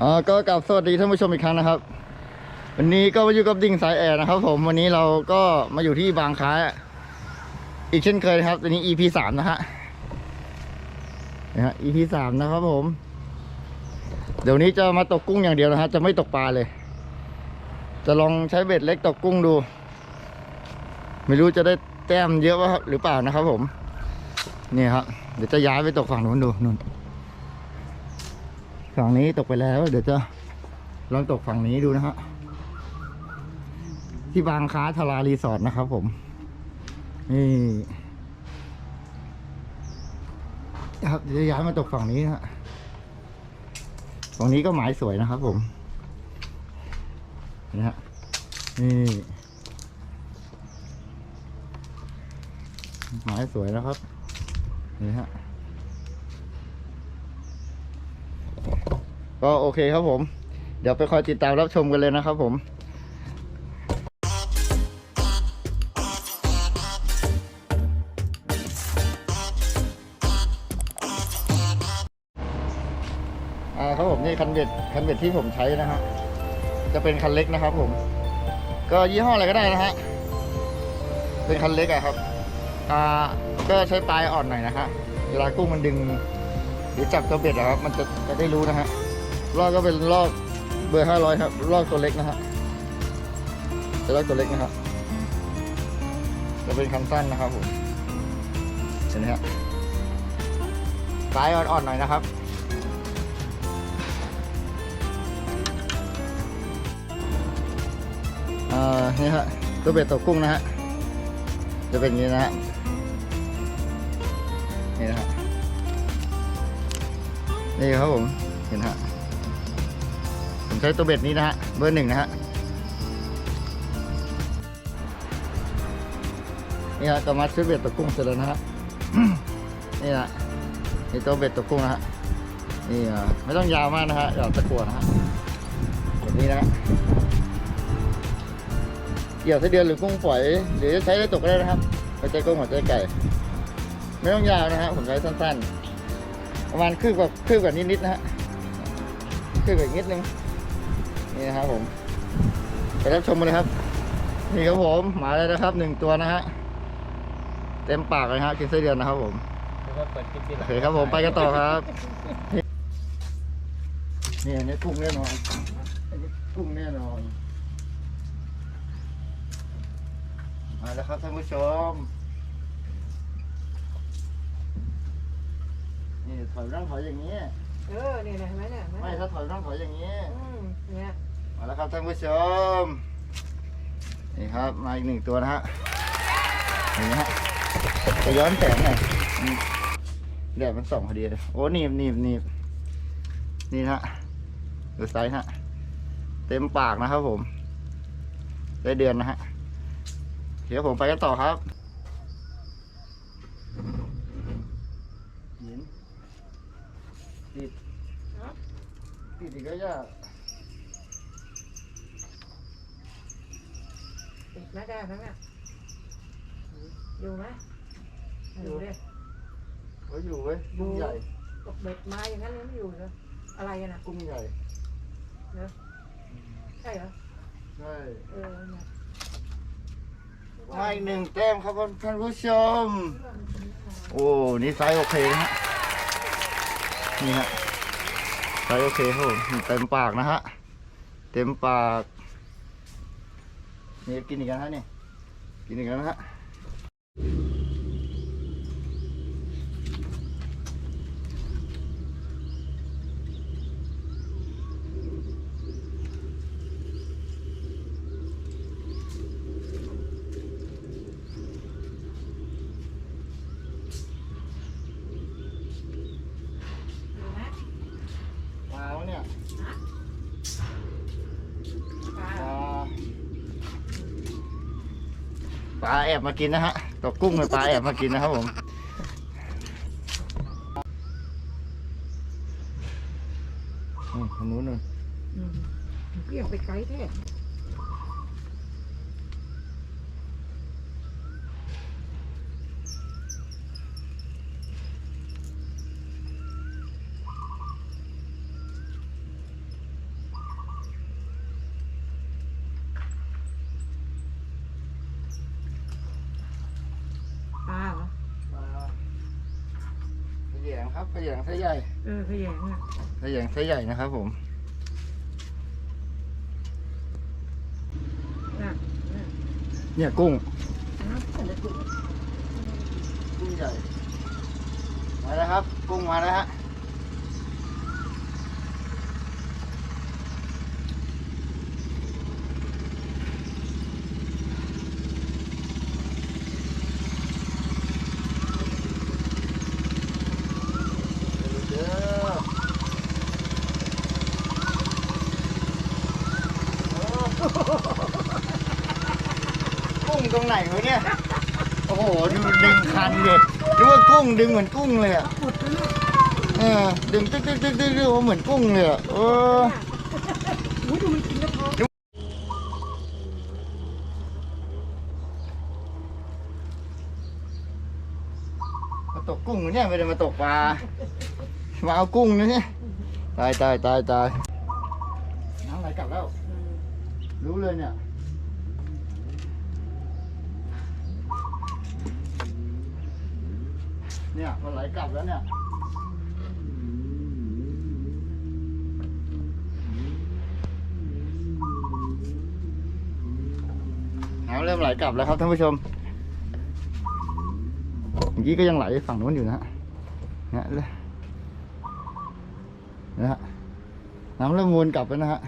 อ๋อก็กลับสวัสดีท่านผู้ชมอีกครั้งนะครับ วันนี้ก็มาอยู่กับดิ่งสายแอร์นะครับ ผมวันนี้เราก็มาอยู่ที่บางค้า อีกเช่นเคยนะครับตัวนี้ EP สามนะฮะนะฮะ EP สามนะครับผม เดี๋ยวนี้จะมาตกกุ้งอย่างเดียวนะฮะจะไม่ตกปลาเลย จะลองใช้เบ็ดเล็กตกกุ้งดู ไม่รู้จะได้แต้มเยอะว่าหรือเปล่านะครับ ผม นี่ครับเดี๋ยวจะย้ายไปตกฝั่งนู้นดูนู่น ฝั่งนี้ตกไปแล้ว เดี๋ยวจะลองตกฝั่งนี้ดูนะฮะที่บางค้าทารารีสอร์ทนะครับผม นี่ครับจะย้ายมาตกฝั่งนี้นะฮะฝั่งนี้ก็หมายสวยนะครับผมนะฮะนี่หมายสวยนะครับนี่ฮะ ก็โอเคครับผม เดี๋ยวไปคอยติดตามรับชมกันเลยนะครับผมอ่าครับผมนี่คันเบ็ดคันเบ็ดที่ผมใช้นะฮะจะเป็นคันเล็กนะครับ ผม ก็ยี่ห้ออะไรก็ได้นะฮะเป็นคันเล็กอะครับอ่าก็ใช้ปลายอ่อนหน่อยนะฮะเวลากุ้งมันดึงหรือจับตัวเบ็ดอะครับ มันจะจะได้รู้นะฮะ ลอกก็เป็นลอกเบอร์ห้าร้อยครับลอกตัวเล็กนะฮะจะลอกตัวเล็กนะครับจะเป็นคันสั้นนะครับผมเห็นไหมฮะปลายอ่อนๆหน่อยนะครับอ่านี่ฮะตัวเบ็ดตกกุ้งนะฮะจะเป็นอย่างนี้นะฮะนี่นะฮะนี่ครับผมเห็นฮะ ช้ตัวเบ็ดนี้นะฮะ เบอร์หนึ่งนะฮะ นี่ฮะก็มาซื้อเบ็ดตกกุ้งเสร็จแล้วนะฮะ นี่ฮะนี่ตัวเบ็ดตกกุ้งนะฮะ นี่อะไม่ต้องยาวมากนะฮะอย่าตะกั่วนะฮะแบบนี้นะฮะเกี่ยวไส้เดือนหรือกุ้งฝอยหรือจะใช้ได้ตกก็ได้นะครับหัวใจกุ้งหัวใจไก่ ไม่ต้องยาวนะฮะผมใช้สั้นๆ ประมาณคืบกับคืบกับนิดๆนะฮะคืบกับอีกนิดนึง นี่นะครับผม ไปรับชมกันเลยครับ นี่ครับผมหมาเลยนะครับหนึ่งตัวนะฮะเต็มปากเลยฮะกินไส้เดือนนะครับผมแล้วก็เปิดคลิปที่หโอลังเคครับผมไปกันต่อครับ นี่อันนี้กุ้งแน่นอนอันนี้กุ้งแน่นอนมาแล้วครับท่านผู้ชม นี่ถอยร่างถอยอย่างนี้ เออเนี่ยนะเห็นไหมเนี่ยเห็นไหมไม่ถ้าถอยร่างถอยอย่างนี้ อืมเนี่ย มาแล้วครับท่านผู้ชม นี่ครับมาอีกหนึ่งตัวนะฮะนไหมฮะจะย้อนแสงหน่อยแดดมันส่องพอดีเลยโอ้หนีบหนีบหนีบนี่นะฮะดูไซส์ฮะ เต็มปากนะครับผม ได้เดือนนะฮะ เดี๋ยวผมไปกันต่อครับหินติดติดอีกแล้วจ้ะ ติดไหมได้ไหมเนี่ยอยู่ไหมอยู่ดิเฮ้ยอยู่เว้ยกุ้งใหญ่ตกเบ็ดมาอย่างนั้นยังไม่อยู่เลยอะไรกันน่ะกุ้งใหญ่ใช่เหรอใช่เออเนี่ยมาอีกหนึ่งแต้มครับท่านผู้ชม โอ้นี่ไซส์โอเคนะฮะนี่ฮะไซส์โอเคครับผมเต็มปากนะฮะ เต็มปาก นี่กินอีกแล้วฮะนี่กินอีกแล้วนะฮะ อยู่ไหม ปลาวะเนี่ย ปลา ปลา ปลาแอบ มากินนะฮะตกกุ้งเลยปลาแอบมากินนะครับผม อืมทางนู้นนู่น อืมเกี่ยวไปไกลแท้ ครับขยงไซส์ใหญ่เออขยงอะขยงไซส์ใหญ่นะครับผมน่ะน่ะเนี่ยกุ้งน้ำแต่ละตัวกุ้งใหญ่มาแล้วครับ กุ้งมาแล้วฮะ เด้อโอ้ กุ้งตรงไหนวะเนี่ย โอ้โห ดูดึงคันเลยนึกว่ากุ้งดึงเหมือนกุ้งเลยอะเนี่ยเออ ดึงตึ๊กตึ๊กตึ๊กตึ๊กตึ๊กเหมือนกุ้งเลยอะเออโอ้ยดูมันกินกระเพาะมาตกกุ้งวะเนี่ยไม่ได้มาตกปลา มาเอากุ้งนะเนี่ย ตายตายตายตายน้ำไหลกลับแล้ว รู้เลยเนี่ย เนี่ยมันไหล กลับแล้วเนี่ยน้ำเริ่มไหลกลับแล้วครับท่านผู้ชมเมื่อกี้ก็ยังไหลฝั่งนู้นอยู่นะฮะนี่เลยนะฮะน้ำเริ่มวนกลับแล้วนะฮะ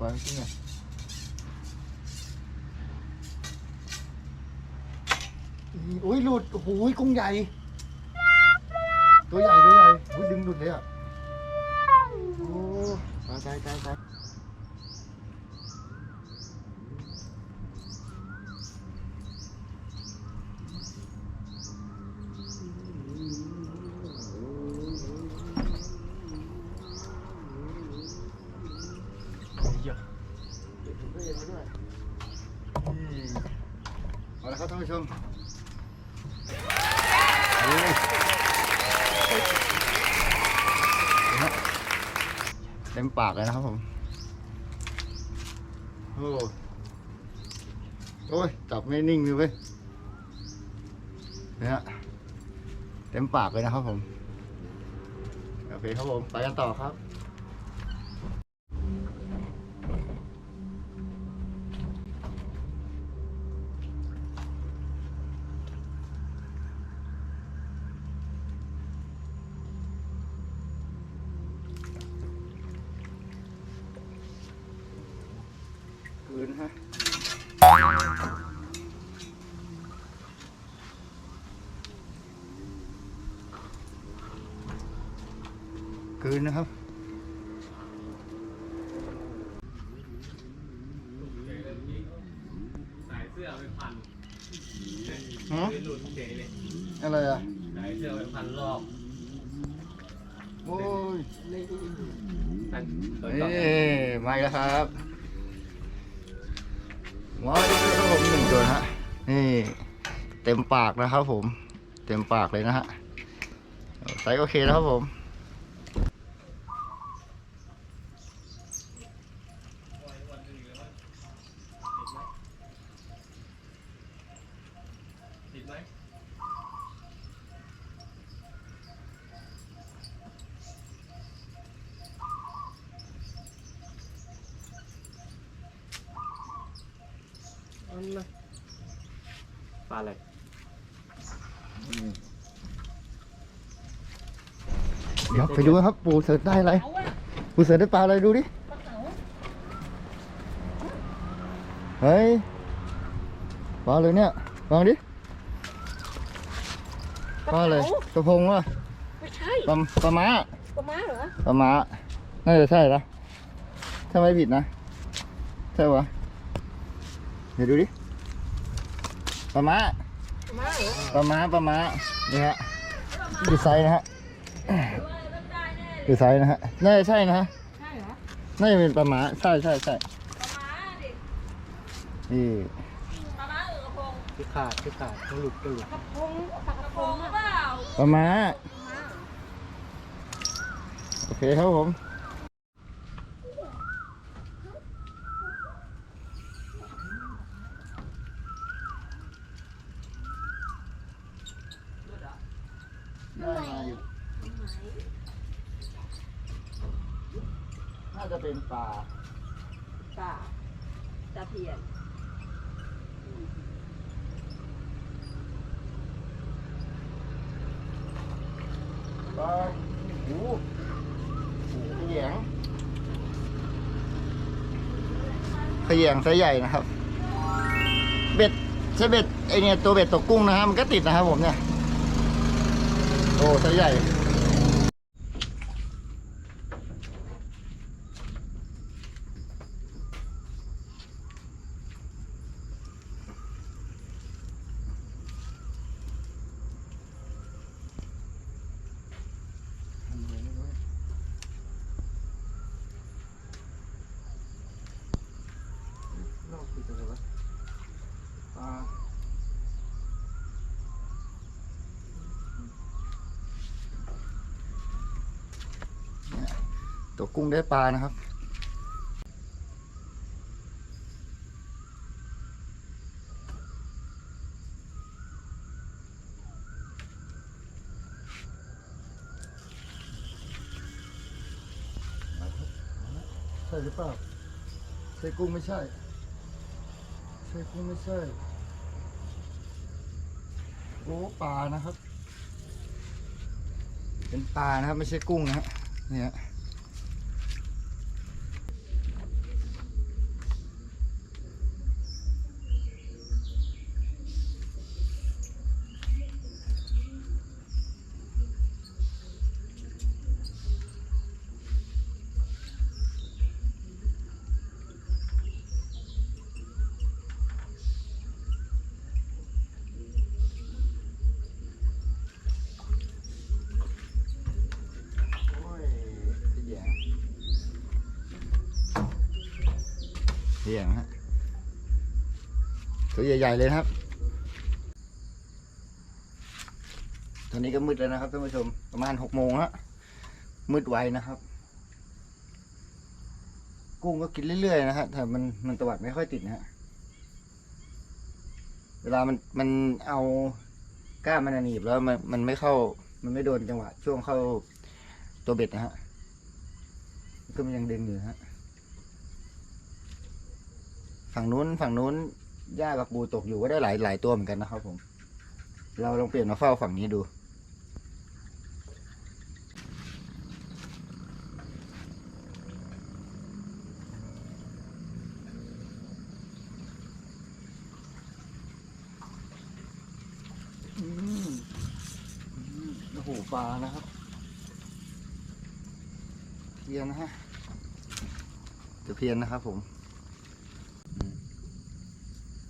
วางจริงอะอีอุ้ยหลุดโอ้โหกุ้งใหญ่ ตัวใหญ่ตัวใหญ่อุ้ยดึงหลุดเลยอะ โอ้ตายตายตายตายเดี๋ยวผมก็เย็นไว้ด้วยอืมเอาละครับท่านผู้ชมนี่ เต็มปากเลยนะครับผม โอ้โอ้ย จับไม่นิ่งเลยเว้ยเนี่ยเต็มปากเลยนะครับผม โอเคครับผม ไปกันต่อครับ ไปพันฮะหลุดเฉยเลยอะไรอะสายเสื้อไปพันรอบโอ้ยแต่เปิดเอ้ก่อนมาอีกแล้วครับมาวครับผมหนึ่งตัวนะฮะนี่เต็มปากนะครับผม เต็มปากเลยนะฮะไซส์โอเคนะครับผม ติดไหม อันมา ปลาอะไรเดี๋ยวไปดูครับ ปูเสิร์ชได้อะไรเอาอะปูเสิร์ชได้ปลาอะไรดูดิปลาเก๋าเฮ้ย ปลาเลยเนี่ยวางดิ ปลาเลยกระพงวะไม่ใช่ปลาปลาม้าปลาม้าเหรอปลาม้าน่าจะใช่นะถ้าไม่ผิดนะ ใช่ปะเดี๋ยวดูดิ ปลาม้าปลาม้าเหรอปลาม้าปลาม้านี่ฮะดูไซส์นะฮะดูไซส์นะฮะน่าจะใช่นะฮะใช่เหรอน่าจะเป็นปลาม้าใช่ใช่ใช่ปลาม้าดินี่ปลาม้าหรือกระพงที่ขาดที่ขาดต้องหลุดต้องหลุดกระพงปลากระพงหรือเปล่าปลาม้าปลาม้าเหรอโอเคครับผม น่าอยู่น่าจะเป็นปลา ปลาตะเพียน ปลาหูขยงข ยงไซใหญ่นะครับ เบ็ดใช้เบ็ดไอเนี่ยตัวเบ็ดตกกุ้งนะฮะมันก็ติดนะครับผมเนี่ย โอ้ไซใหญ่ นอก คืออะไรวะปลาตัวกุ้งได้ปลานะครับ ใช่หรือเปล่า ใช่กุ้งไม่ใช่ ใช่กุ้งไม่ใช่โอ้ปลานะครับ เป็นปลานะครับ ไม่ใช่กุ้งนะฮะเนี่ย ใหญ่ๆเลยครับ ตอนนี้ก็มืดแล้วนะครับท่านผู้ชม ประมาณหกโมงแล้วมืดไวนะครับ กุ้งก็กินเรื่อยๆนะฮะแต่มันมันตวัดไม่ค่อยติดนะฮะเวลามันมันเอาก้ามันหนีบแล้วมันมันไม่เข้า มันไม่โดนจังหวะ ช่วงเข้าตัวเบ็ดนะฮะก็มันยังดึงอยู่ฮะ ฝั่งนู้นฝั่งนู้น หญ้ากับปูตกอยู่ก็ได้หลายหลายตัวเหมือนกันนะครับผม เราลองเปลี่ยนมาเฝ้าฝั่งนี้ดูโอ้โหปลานะครับเพียนนะฮะจะเพียนนะครับผม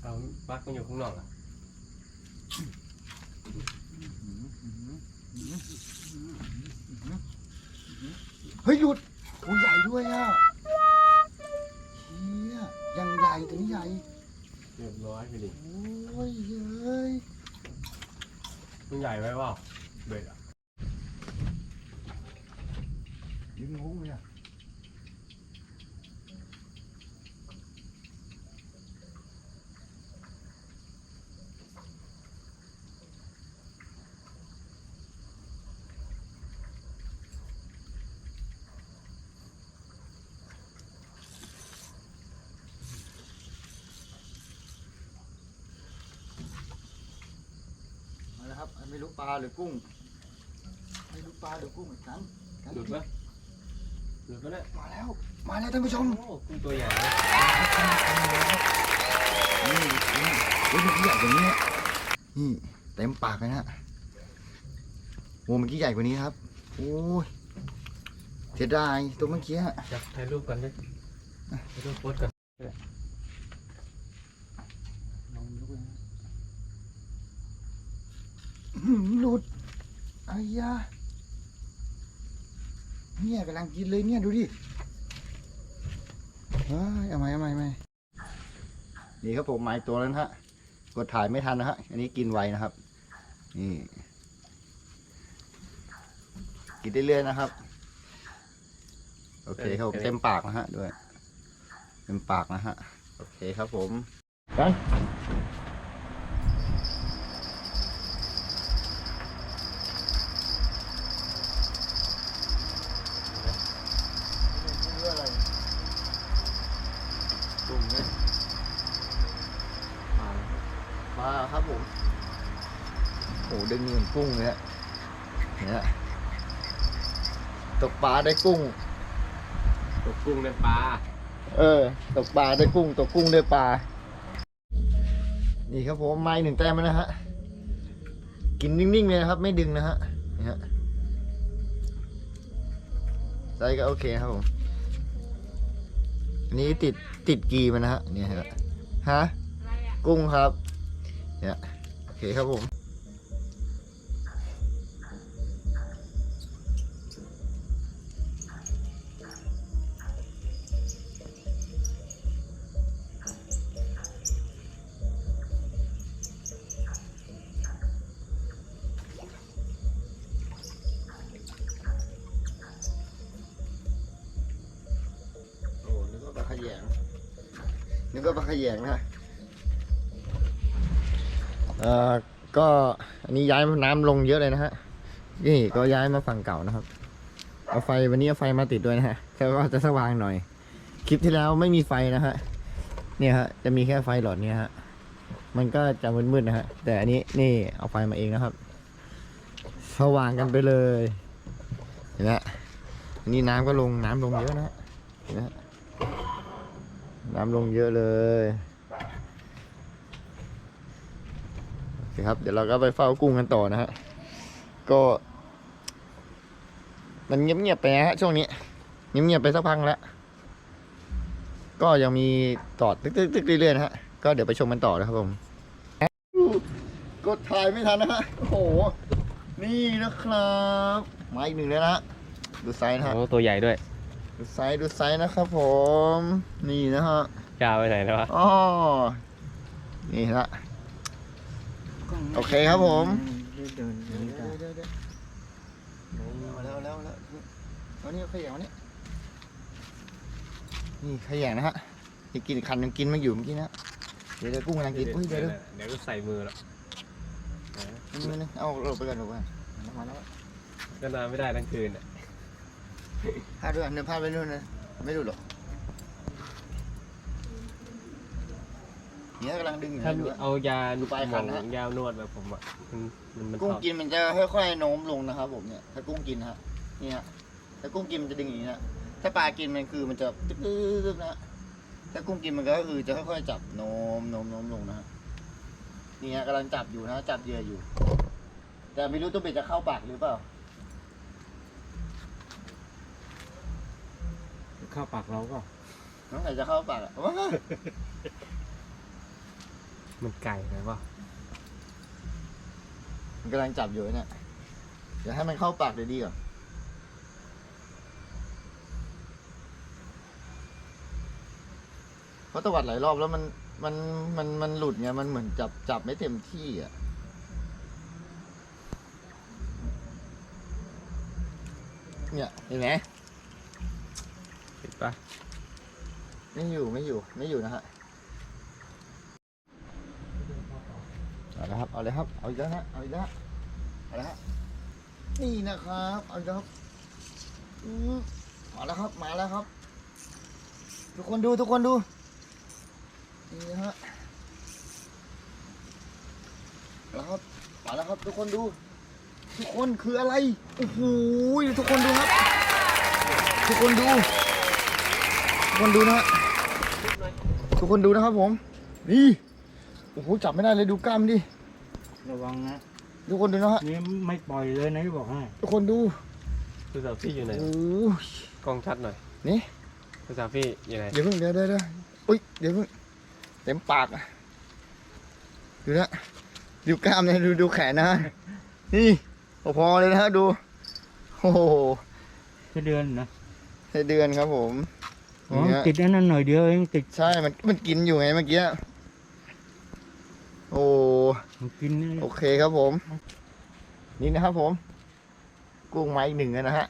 เอาปักมันอยู่ข้างนอกอะเฮ้ยหยุดโอ้ใหญ่ด้วยอะเฮียยังใหญ่ถึงใหญ่เรียบร้อยไปดิโอ้ยเฮ้ยมันใหญ่ไหมวะเบ็ดอะ ยืนงงเลยอะมาแล้วครับไม่รู้ ปลาหรือกุ้งไม่รู้ปลาหรือกุ้งเหมือนกันกันหลุดไหมหลุดไหมเนี่ยมาแล้ว มาแล้วท่านผู้ชมโอ้กุ้งตัวใหญ่นะนี่นี่เฮ้ยเมื่อกี้ใหญ่กว่านี้นะนี่เต็มปากเลยนะโอ้เมื่อกี้ใหญ่กว่านี้ครับโอ้ยเสียดายตัวเมื่อกี้อะอยากถ่ายรูปกันดิถ่ายรูปโพสต์กัน อื้อหือหลุดไอ้ยาเนี่ย กำลังกินเลยเนี่ยดูดิเฮ้ยเอาไหมเอาไหมเอาไหมนี่ครับผมมาอีกตัวแล้วนะฮะ กดถ่ายไม่ทันนะฮะ อันนี้กินไวนะครับ นี่ กินได้เรื่อยๆนะครับ โอเคครับผมเต็มปากนะฮะด้วย เต็มปากนะฮะ โอเคครับผมไปตุ่มเนี่ยมามาครับผมโหดึงเหมือนกุ้งเลยฮะเนี่ยตกปลาได้กุ้งตัวกุ้งในปลาเออ ตกปลาได้กุ้ง ตกกุ้งได้ปลา นี่ครับผมไม้หนึ่งแต้มแล้วนะฮะ กินนิ่งๆเลยนะครับ ไม่ดึงนะฮะ นี่ฮะไซส์ก็โอเคครับผมอันนี้ติดติดกีมันนะฮะ เนี่ยฮะ ฮะ กุ้งครับ เนี่ย โอเคครับผม ย้ายน้ำลงเยอะเลยนะฮะ นี่ก็ย้ายมาฝั่งเก่านะครับ เอาไฟวันนี้เอาไฟมาติดด้วยนะฮะแล้วก็จะสว่างหน่อย คลิปที่แล้วไม่มีไฟนะฮะ เนี่ยฮะ จะมีแค่ไฟหลอดเนี้ยฮะ มันก็จะมืดๆนะฮะ แต่อันนี้นี่เอาไฟมาเองนะครับ สว่างกันไปเลย เห็นไหมอันนี้น้ำก็ลงน้ำลงเยอะนะฮะเห็นไหมฮะน้ำลงเยอะเลยโอเคครับ เดี๋ยวเราก็ไปเฝ้ากุ้งกันต่อนะฮะ ก็ มันเงียบๆไปนะฮะช่วงนี้ เงียบๆไปสักพักแล้ว ก็ยังมีตอดตึกๆๆเรื่อยๆนะฮะ ก็เดี๋ยวไปชมกันต่อนะครับผม กดถ่ายไม่ทันนะฮะ โอ้โห นี่นะครับมาอีกหนึ่งแล้วนะฮะดูไซส์นะฮะ โอ้ตัวใหญ่ด้วย ดูไซส์ดูไซส์นะครับผม นี่นะฮะ ยาวไปไหนแล้ววะ อ๋อ นี่ละ โอเคครับผมเอาแล้วเอาแล้วแล้วเอานี่ขยงเอานี่นี่ขยงนะฮะจะกินคันหนึงกินไม่อยู่เมื่อกี้นะเดี๋ยวเดี๋ยวกุ้งกำลังกินอุ้ยเดี๋ยวเดี๋ยวเดี๋ยวก็ใส่มือแล้วนี่นี่นี่เอาหลบไปก่อนหลบไปมาแล้วก็นอนไม่ได้ทั้งคืนอะพาดด้วยเนื้อพาดไปนู่นนะไม่ดูหรอก นี่ยกำลังดึงอยู่ถ้านะดูอะเอายาดูปลายหมคัอนงนะฮะยาวนวดแบบผมอะมันมันมันกุ้งชอบกินมันจะค่อยๆโน้มลงนะครับผมเนี่ย ถ้ากุ้งกินฮะนี่ฮะถ้ากุ้งกินมันจะดึงอย่างนี้นะถ้าปลากินมันคือมันจะตึ๊บๆนะถ้ากุ้งกินมันก็คือจะค่อยๆจับโน้มโน้มโน้มลงนะฮะนี่ฮะกำลังจับอยู่นะจับเหยื่ออยู่ แต่ไม่รู้ตัวเบ็ดจะเข้าปากหรือเปล่า เข้าปากเราก็น้องไหนจะเข้าปากอะว้า มันไก่ไหมวะมันกำลังจับอยู่เนี่ยเดี๋ยวให้มันเข้าปากเดี๋ยดีก่อนเพราะตวัดหลายรอบแล้วมันมันมันมันหลุดไงมันเหมือนจับจับไม่เต็มที่อะเนี่ยเห็นไหมเห็นปะไม่อยู่ไม่อยู่ไม่อยู่นะฮะ เอาละครับเอาเลยครับเอาอีกแล้วนะเอาอีกแล้วเอาละฮะนี่นะครับเอาล้วครับอืมมาแล้วครับมาแล้วครับ ทุกคนดูทุกคนดูนี่นะฮะเอาละครับมาแล้วครับทุกคนดู ทุกคนคืออะไรโอ้โหทุกคนดูครับ ทุกคนดู ทุกคนดูนะฮะทุกคนดูนะครับผมนี่ อ้โหจับไม่ได้เลยดูกล้ามดิระวังนะ ทุกคนดูนะฮะนี่ไม่ปล่อยเลยนะที่บอกให้ทุกคนดูโทรศัพท์พี่อยู่ไหนโอ้ยกล้องชัดหน่อยนี่โทรศัพท์พี่อยู่ไหนเดี๋ยวเพิ่งเดี๋ยวเดี๋ยวเดี๋ยวอุ้ยเดี๋ยวเพิ่งเต็มปากอะดูนะดูกล้ามนะดูดูแขนนะฮะนี่พอๆเลยนะฮะดูโอ้โหจะเดือนนะให้เดือนครับผมอ๋อนี่ฮะติดอันนั้นหน่อยเดียวเองติดใช่มันมันกินอยู่ไงเมื่อกี้ โอ้กินโอเคครับผม นี่นะครับผม กุ้งไม้อีกหนึ่งนะฮะ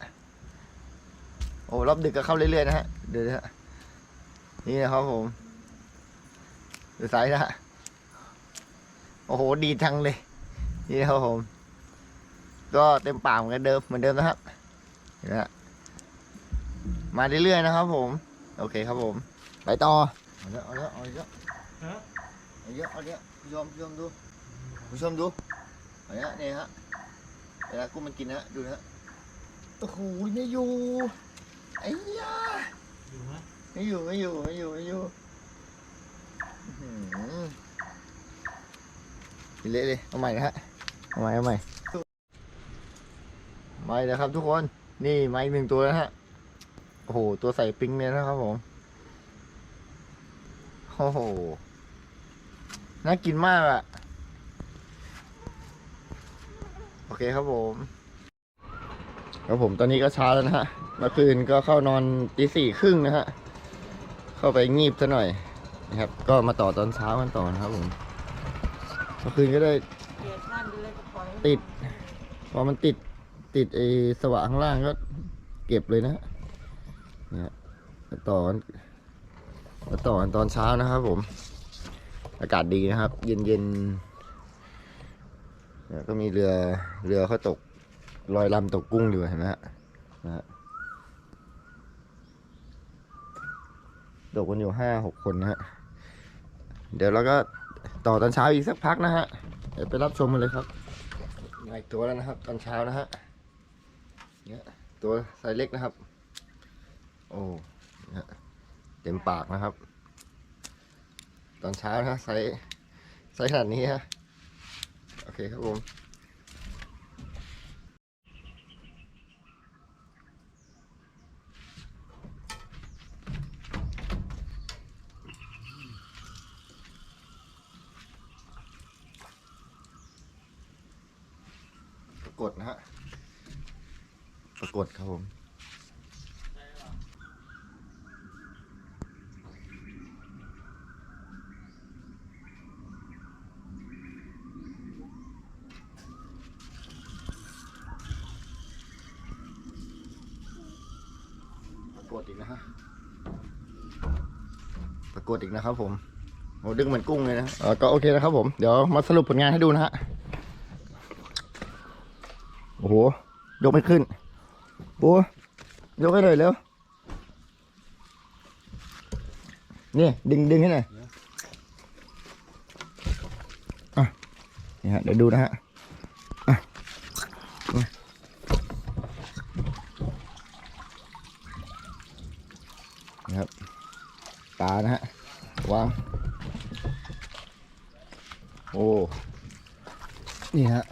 โอ้รอบดึกก็เข้าเรื่อยๆนะฮะเดี๋ยวนะฮะนี่นะครับผมดูไซส์นะฮะโอ้โหดีจังเลย นี่นะครับผม ก็เต็มปากเหมือนเดิมเหมือนเดิมนะครับเห็นไหมฮะมาเรื่อยๆนะครับ ผม โอเคครับผม ไปต่อเอาเยอะเอาเยอะเอาเยอะเอาเยอะเอาเยอะ ผู้ชมผู้ชมดูผู้ชมดูเอาเนี้ยนี่ฮะเวลากุ้งมันกินนะฮะดูนะฮะโอ้โหไม่อยู่ไอ้ยาอยู่ไหมไม่อยู่ไม่อยู่ไม่อยู่ไม่อยู่อื้อหือกินเละเลยเอาใหม่นะฮะเอาใหม่เอาใหม่ไม่นะครับทุกคนนี่มาอีกหนึ่งตัวนะฮะโอ้โหตัวใส่ปิงเนี่ยนะครับผมโอ้โห น่ากินมากอะโอเคครับผมครับผมตอนนี้ก็เช้าแล้วนะฮะเมื่อคืนก็เข้านอนตีสี่ครึ่งนะฮะเข้าไปงีบซะหน่อยนะครับ ก็มาต่อตอนเช้ากันต่อนะครับผมเมื่อคืนก็ได้เกียร์ท่านไปเลยก็ปล่อยให้ติด พอมันติดติดไอ้สว่างข้างล่างก็เก็บเลยนะเนี่ยมาต่อกันมาต่อกันตอนเช้านะครับผม อากาศดีนะครับ เย็นเย็นๆเนี่ยก็มีเรือเรือเขาตกลอยลำตกกุ้งอยู่เห็นไหมฮะตกกันอยู่ห้าหกคนนะฮะเดี๋ยวเราก็ต่อตอนเช้าอีกสักพักนะฮะเดี๋ยวไปรับชมกันเลยครับมาอีกตัวแล้วนะครับ ตอนเช้านะฮะเนี่ยตัวไซส์เล็กนะครับ โอ้เนี่ยเต็มปากนะครับ ตอนเช้านะไซส์ไซส์ขนาดนี้ฮะโอเคครับผมปรากฏนะฮะปรากฏครับผม ปรากฏอีกนะฮะ ปรา กฏอีกนะครับผมโอ้ดึงเหมือนกุ้งเลยนะเออก็โอเคนะครับผม เดี๋ยวมาสรุปผลงานให้ดูนะฮะ โอ้โห ยกไม่ขึ้นปูยกให้หน่อยเร็ว นี่ ดึงดึงให้หน่อยอะนี่ฮะ เดี๋ยวดูนะฮะอะนี่นี่ครับ ปลานะฮะวางโอ้ นี่ฮะ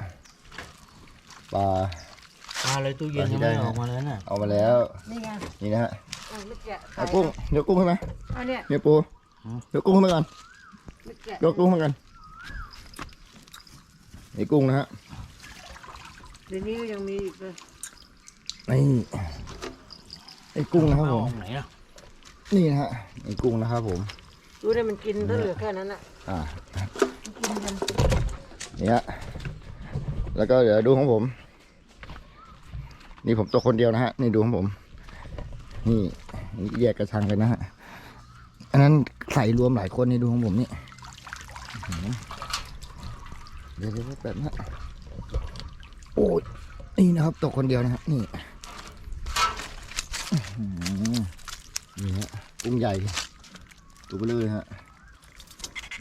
ปลา ปลาอะไรตู้เย็นยังไม่ออกมาเลยน่ะ เอามาแล้ว นี่ไงนี่นะฮะเอาลูกแกะเอากุ้งเดี๋ยวกุ้งขึ้นมาเอาเนี่ยเดี๋ยวปูเดี๋ยวกุ้งขึ้นมาก่อนลูกแกะยกกุ้งขึ้นมาก่อนนี่กุ้งนะฮะเดี๋ยวนี้ก็ยังมีอีกเลยนี่ไอ้กุ้งนะครับผมเอาไหนอะนี่นะฮะ ไอ้กุ้งนะครับผมดูได้มันกินถ้าเหลือแค่นั้นอะอ่ามันกินกันนี่ฮะแล้วก็เดี๋ยวดูของผม นี่ผมตัวคนเดียวนะฮะ นี่ดูของผม นี่นี่แยกกระชังกันนะฮะ อันนั้นใส่รวมหลายคนนี่ดูของผมนี่อื้อหือเดี๋ยวเดี๋ยวเดี๋ยวแบบนะโอ้ยนี่นะครับตัวคนเดียวนะฮะนี่อื้อหือนี่ฮะ กุ้งใหญ่ตัวเบลเลยฮะ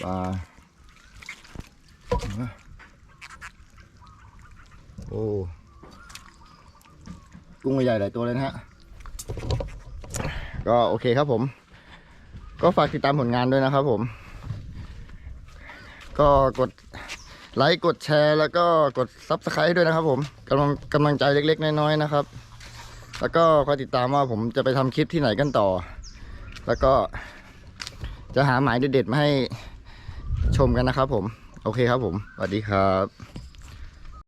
ปลาโอ้กุ้งใหญ่หลายตัวเลยนะฮะก็โอเคครับผม ก็ฝากติดตามผลงานด้วยนะครับผม ก็กดไลค์กดแชร์ แล้วก็กดซับสไครต์ด้วยนะครับผมกำลังกำลังใจเล็กๆ น้อยๆนะครับ แล้วก็คอยติดตามว่าผมจะไปทำคลิปที่ไหนกันต่อ แล้วก็จะหาหมายเด็ดๆมาให้ชมกันนะครับผม โอเคครับผมสวัสดีครับ